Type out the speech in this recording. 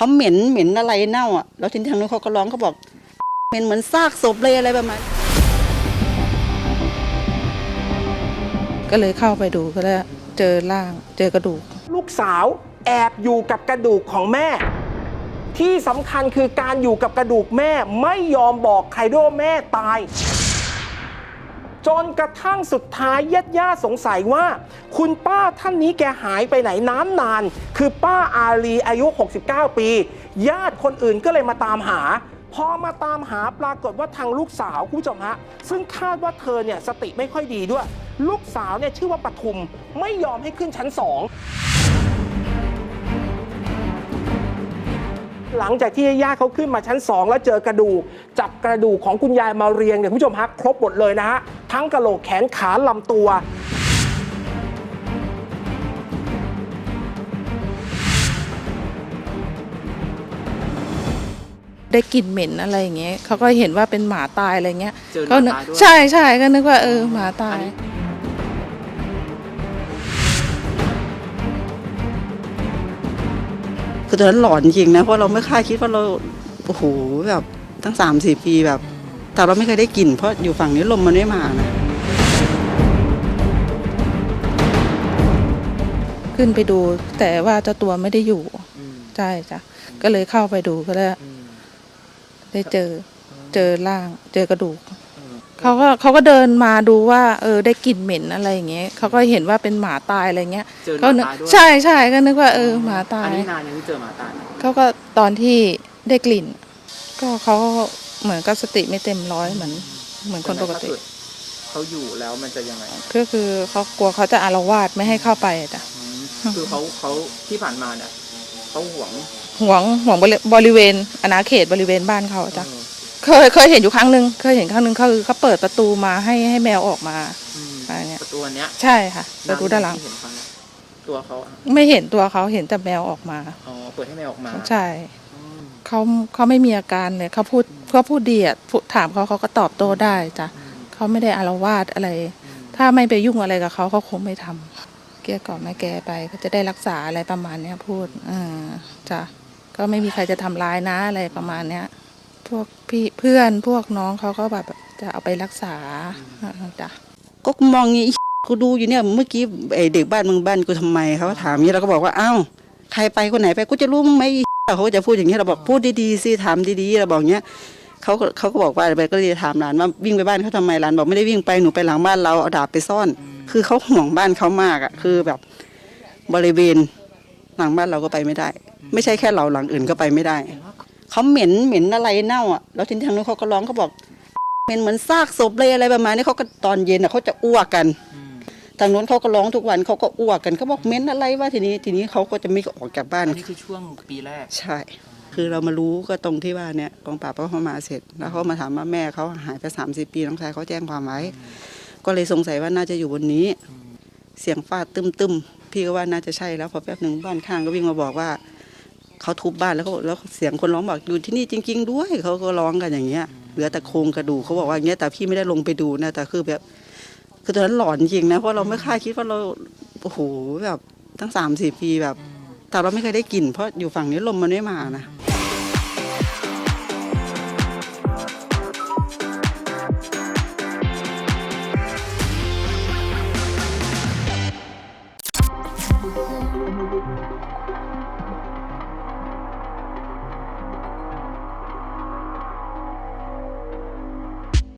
เขาเหม็นเหม็นอะไรเน่าอะแล้วทีนี้ทางนู้นเขาก็ร้องเขาบอกเหม็นเหมือนซากศพเลยอะไรประมาณก็เลยเข้าไปดูก็แล้วเจอร่างเจอกระดูก ลูกสาวแอบอยู่กับกระดูกของแม่ ที่สำคัญคือการอยู่กับกระดูกแม่ไม่ยอมบอกใครด้วยว่าแม่ตาย จนกระทั่งสุดท้ายญาติญาติสงสัยว่า คุณป้าท่านนี้แกหายไปไหนน้ำนาน คือป้าอาลีอายุ 69 ปี ญาติคนอื่นก็เลยมาตามหาพอมาตามหาปรากฏว่าทางลูกสาวคุณผู้ชมฮะซึ่งคาดว่าเธอเนี่ยสติไม่ค่อยดีด้วย ลูกสาวเนี่ยชื่อว่าปทุมไม่ยอมให้ขึ้นชั้นสองหลังจากที่ญาติเขาขึ้นมาชั้น 2 แล้วเจอกระดูก จับกระดูกของคุณยายมาเรียงเนี่ยคุณผู้ชมฮะครบหมดเลยนะฮะ ทั้งกระโหลกแขนขาลำตัว ได้กลิ่นเหม็นอะไรอย่างเงี้ยเขาก็เห็นว่าเป็นหมาตายอะไรเงี้ยเจอหก็มานึกตายด้วย ใช่ใช่ก็นึกว่าเออหมาตาย คือตอนนั้นหลอนจริงนะ เพราะเราไม่คาดคิดว่าเรา โอ้โห แบบตั้งสามสี่ปีแบบ แต่เราไม่เคยได้กลิ่นเพราะอยู่ฝั่งนี้ลมมันไม่มานะขึ้นไปดู แต่ว่าเจ้าตัวไม่ได้อยู่อืมใช่จ้ะก็เลยเข้าไปดูก็แล้วอืมได้เจอเจอร่าง เจอกระดูกอืมเขาก็เขาก็เดินมาดูว่าเออได้กลิ่นเหม็นอะไรอย่างเงี้ยเขาก็เห็นว่าเป็นหมาตายอะไรเงี้ยเจอหก็มานึกตายด้วยใช่ใช่ก็นึกว่าเออหมาตาอันยนี้นานยังที่เจอหมาตายไหมเขาก็ตอนที่ได้กลิ่น ก็เขา เหมือนกับสติไม่เต็มร้อยเหมือน เหมือนคนปกติถ้าเดเขาอยู่แล้วมันจะยังไงก็คือเขากลัวเขาจะอารวาสไม่ให้เข้าไปอะจ้ะอืมคือเขาเขาที่ผ่านมาเนี่ยเขาหวงห่วงห่วงบริบริเวณอาณาเขตบริเวณบ้านเขาอะจ้ะเออเคยเคยเห็นอยู่ครั้งหนึ่งเคยเห็นครั้งหนึ่งเขาคือเขาเปิดประตูมาให้ให้แมวออกมาอืมอะไรเงี้ยประตูอันเนี้ยใช่ค่ะประตูด้านหลังที่เห็นครั้งแรกตัวเขาอะไม่เห็นตัวเขาเห็นแต่แมวออกมาอ๋อเปิดให้แมวออกมาใช่อืม เขาเขาไม่มีอาการเลยเขาพูดเขาพูดดีอะถามเขาเขาก็ตอบโต้ได้จ้ะเขาไม่ได้อารวาสอะไร ถ้าไม่ไปยุ่งอะไรกับเขาเขาคงไม่ทำเกลี้ยกล่อมให้แกไปก็จะได้รักษาอะไรประมาณเนี้ยพูดอ่าจ้ะก็ไม่มีใครจะทำร้ายนะอะไรประมาณเนี้ยพวกพี่เพื่อนพวกน้องเขาก็แบบจะเอาไปรักษาจ้ะก็มองงี้กูดูอยู่เนี่ยเมื่อกี้ไอเด็กบ้านมึงบ้านกูทำไมเขาถามนี้เราก็บอกว่าอ้าวใครไปคนไหนไปกูจะรู้มึงไหม เขาก็จะพูดอย่างนี้เราบอกพูดดีๆสิถามดีๆเราบอกอย่างเงี้ยเขาก็เขาก็บอกว่าไปก็เลยถามหลานว่าวิ่งไปบ้านเขาทำไมหลานบอกไม่ได้วิ่งไปหนูไปหลังบ้านเราเอาดาบไปซ่อน คือเขาห่วงบ้านเขามากอะคือแบบบริเวณหลังบ้านเราก็ไปไม่ได้ ไม่ใช่แค่เราหลังอื่นก็ไปไม่ได้เขาเหม็นเหม็นอะไรเน่าอะแล้วทีนี้ทางนู้นเขาก็ร้องเขาบอกเหม็นเหมือนซากศพเลยอะไรประมาณนี้เขาก็ตอนเย็นอะเขาจะอ้วกกันอืม ทางนู้นเขาก็ร้องทุกวันเขาก็อ้วกกันเขาบอกเหม็นอะไรวะทีนี้ทีนี้เขาก็จะไม่ออกจากบ้าน อันนี้คือช่วงปีแรก ใช่ คือเรามารู้ก็ตรงที่ว่าเนี่ยกองปราบเขาเข้ามาเสร็จ แล้วเขามาถามว่าแม่เขาหายไปสามสิบปีน้องชายเขาแจ้งความไว้ ก็เลยสงสัยว่าน่าจะอยู่บนนี้ เสียงฟาดตึมตึมๆพี่ก็ว่าน่าจะใช่แล้วพอแป๊บหนึ่งบ้านข้างก็วิ่งมาบอกว่าเขาทุบบ้านแล้วเขาแล้วเสียงคนร้องบอกอยู่ที่นี่จริง ๆ ด้วยเขาก็ร้องกันอย่างเงี้ยเหลือแต่โครงกระดูกเขาบอกว่าอย่างเงี้ยแต่พี่ไม่ได้ลงไปดูนะแต่คือแบบ คือตอนนั้นหลอนจริงนะเพราะเราไม่คาดคิดว่าเราโอ้โหแบบตั้งสามสี่ปีแบบ แต่เราไม่เคยได้กลิ่นเพราะอยู่ฝั่งนี้ลมมันไม่มานะ